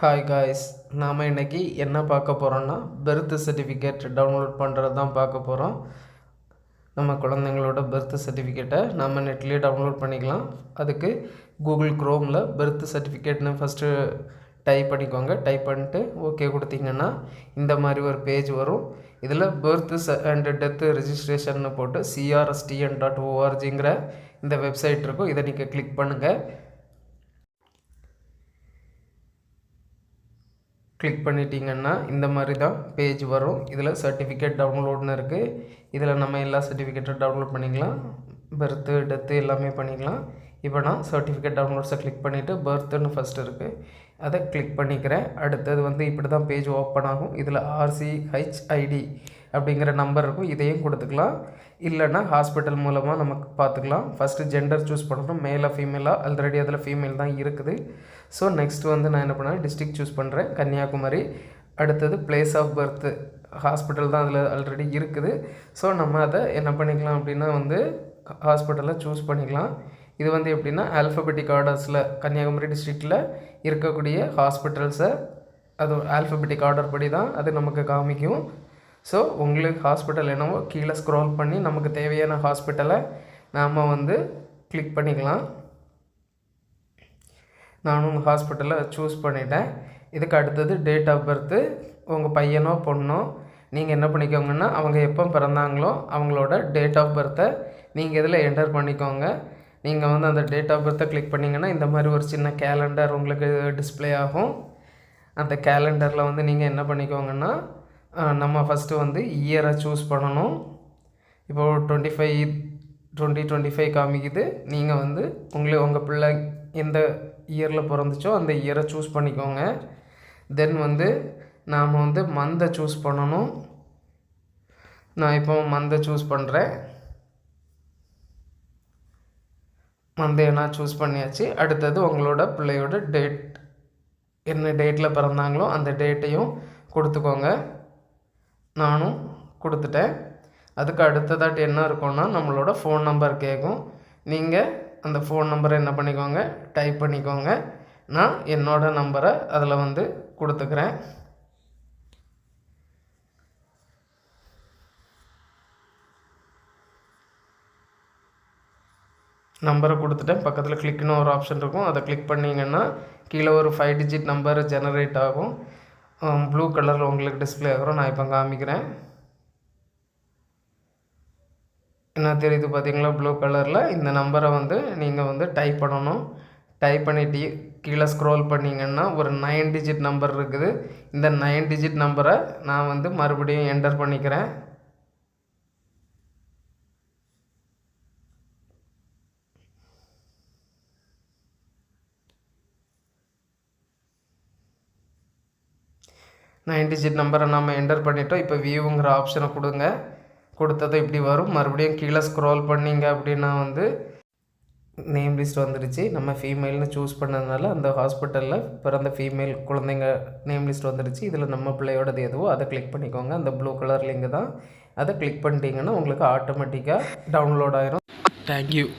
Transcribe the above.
Hi guys நாம் இன்னைக்கு என்ன பார்க்க போகிறோன்னா பெர்த் சர்டிஃபிகேட் டவுன்லோட் பண்ணுறது தான் பார்க்க போகிறோம் நம்ம குழந்தைங்களோட பெர்த் சர்டிஃபிகேட்டை நம்ம நெட்லேயே டவுன்லோட் பண்ணிக்கலாம். அதுக்கு கூகுள் க்ரோமில் பெர்த் சர்டிஃபிகேட்னு ஃபஸ்ட்டு டைப் பண்ணிக்கோங்க. டைப் பண்ணிட்டு ஓகே கொடுத்தீங்கன்னா இந்த மாதிரி ஒரு பேஜ் வரும். இதில் பெர்த் அண்ட் டெத்து ரெஜிஸ்ட்ரேஷன் போட்டு சிஆர்எஸ்டிஎன் டாட் ஓஆர்ஜிங்கிற இந்த வெப்சைட் இருக்கும். இதை நீங்கள் கிளிக் பண்ணுங்கள் கிளிக் பண்ணிட்டீங்கன்னா இந்த மாதிரி தான் பேஜ் வரும். இதில் சர்டிஃபிகேட் டவுன்லோட்னு இருக்குது இதில் நம்ம எல்லா சர்டிஃபிகேட்டும் டவுன்லோட் பண்ணிக்கலாம். பர்த்து டெத்து எல்லாமே பண்ணிக்கலாம். இப்போ நான் சர்டிஃபிகேட் டவுன்லோட்ஸை கிளிக் பண்ணிவிட்டு பர்த்துன்னு ஃபஸ்ட் இருக்குது அதை கிளிக் பண்ணிக்கிறேன். அடுத்தது வந்து இப்படி தான் பேஜ் ஓப்பன் ஆகும். இதில் ஆர்சி ஹெச்ஐடி அப்படிங்கிற நம்பர் இருக்கும். இதையும் கொடுத்துக்கலாம். இல்லைன்னா ஹாஸ்பிட்டல் மூலமாக நமக்கு பார்த்துக்கலாம். ஃபஸ்ட்டு ஜெண்டர் சூஸ் பண்ணணும். மேலாக ஃபீமேலாக ஆல்ரெடி அதில் ஃபீமேல் தான் இருக்குது. ஸோ நெக்ஸ்ட் வந்து நான் என்ன பண்ணேன்? டிஸ்ட்ரிக் சூஸ் பண்ணுறேன் கன்னியாகுமரி. அடுத்தது பிளேஸ் ஆஃப் பர்த்து ஹாஸ்பிட்டல் தான் அதில் ஆல்ரெடி இருக்குது. ஸோ நம்ம அதை என்ன பண்ணிக்கலாம் அப்படின்னா வந்து ஹாஸ்பிட்டலை சூஸ் பண்ணிக்கலாம். இது வந்து எப்படின்னா ஆல்ஃபபெட்டிக் ஆர்டர்ஸில் கன்னியாகுமரி டிஸ்ட்ரிக்டில் இருக்கக்கூடிய ஹாஸ்பிட்டல்ஸை அது ஆல்ஃபபெட்டிக் ஆர்டர் படி தான் அது நமக்கு காமிக்கும். ஸோ உங்களுக்கு ஹாஸ்பிட்டல் என்னவோ கீழே ஸ்க்ரோல் பண்ணி நமக்கு தேவையான ஹாஸ்பிட்டலை நாம் வந்து கிளிக் பண்ணிக்கலாம். நானும் உங்கள் ஹாஸ்பிட்டலை சூஸ் பண்ணிட்டேன். இதுக்கு அடுத்தது டேட் ஆஃப் பர்த்து உங்கள் பையனோ பொண்ணோ நீங்கள் என்ன பண்ணிக்கோங்கன்னா அவங்க எப்போ பிறந்தாங்களோ அவங்களோட டேட் ஆஃப் பர்த்தை நீங்கள் இதில் என்டர் பண்ணிக்கோங்க. நீங்கள் வந்து அந்த டேட் ஆஃப் பர்த்தை கிளிக் பண்ணிங்கன்னா இந்த மாதிரி ஒரு சின்ன கேலண்டர் உங்களுக்கு டிஸ்ப்ளே ஆகும். அந்த கேலண்டரில் வந்து நீங்கள் என்ன பண்ணிக்கோங்கன்னா நம்ம ஃபஸ்ட்டு வந்து இயரை சூஸ் பண்ணணும். இப்போது twenty five twenty twenty five காமிக்குது. நீங்கள் வந்து உங்களை உங்கள் பிள்ளை எந்த இயரில் பிறந்துச்சோ அந்த இயரை சூஸ் பண்ணிக்கோங்க. தென் வந்து நாம் வந்து மந்தை சூஸ் பண்ணணும். நான் இப்போ மந்தை சூஸ் பண்ணுறேன் மந்தையை நான் சூஸ் பண்ணியாச்சு. அடுத்தது உங்களோட பிள்ளையோட டேட் என்ன டேட்டில் பிறந்தாங்களோ அந்த டேட்டையும் கொடுத்துக்கோங்க. நானும் கொடுத்துட்டேன். அதுக்கு அடுத்ததாட்டு என்ன இருக்கும்னா நம்மளோட ஃபோன் நம்பர் கேட்கும் நீங்கள் அந்த ஃபோன் நம்பரை என்ன பண்ணிக்கோங்க டைப் பண்ணிக்கோங்க. நான் என்னோடய நம்பரை அதில் வந்து கொடுத்துக்கிறேன். நம்பரை கொடுத்துட்டேன். பக்கத்தில் கிளிக்னு ஒரு ஆப்ஷன் இருக்கும். அதை கிளிக் பண்ணிங்கன்னா கீழே ஒரு ஃபைவ் டிஜிட் நம்பர் ஜெனரேட் ஆகும். ப்ளூ கலரில் உங்களுக்கு டிஸ்பிளே ஆகிறோம் நான் இப்போ காமிக்கிறேன். என்ன தெரியுது பார்த்தீங்களா ப்ளூ கலரில் இந்த நம்பரை வந்து நீங்கள் வந்து டைப் பண்ணணும். டைப் பண்ணிட்டு கீழே ஸ்க்ரோல் பண்ணிங்கன்னா ஒரு நைன் டிஜிட் நம்பர் இருக்குது. இந்த நைன் டிஜிட் நம்பரை நான் வந்து மறுபடியும் என்டர் பண்ணிக்கிறேன். நைன் டிஜிட் நம்பரை நம்ம என்டர் பண்ணிட்டோம். இப்போ வியூங்கிற ஆப்ஷனை கொடுங்க. கொடுத்ததும் இப்படி வரும். மறுபடியும் கீழே ஸ்க்ரோல் பண்ணிங்க அப்படின்னா வந்து நேம் லிஸ்ட் வந்துடுச்சு நம்ம ஃபீமேல்னு சூஸ் பண்ணதுனால அந்த ஹாஸ்பிட்டலில் பிறந்த ஃபீமேல் குழந்தைங்க நேம் லிஸ்ட் வந்துடுச்சு இதில் நம்ம பிள்ளையோடது எதுவோ அதை கிளிக் பண்ணிக்கோங்க. அந்த ப்ளூ கலர் லிங்க் தான். அதை கிளிக் பண்ணிட்டீங்கன்னா உங்களுக்கு ஆட்டோமேட்டிக்காக டவுன்லோட் ஆயிரும். தேங்க்யூ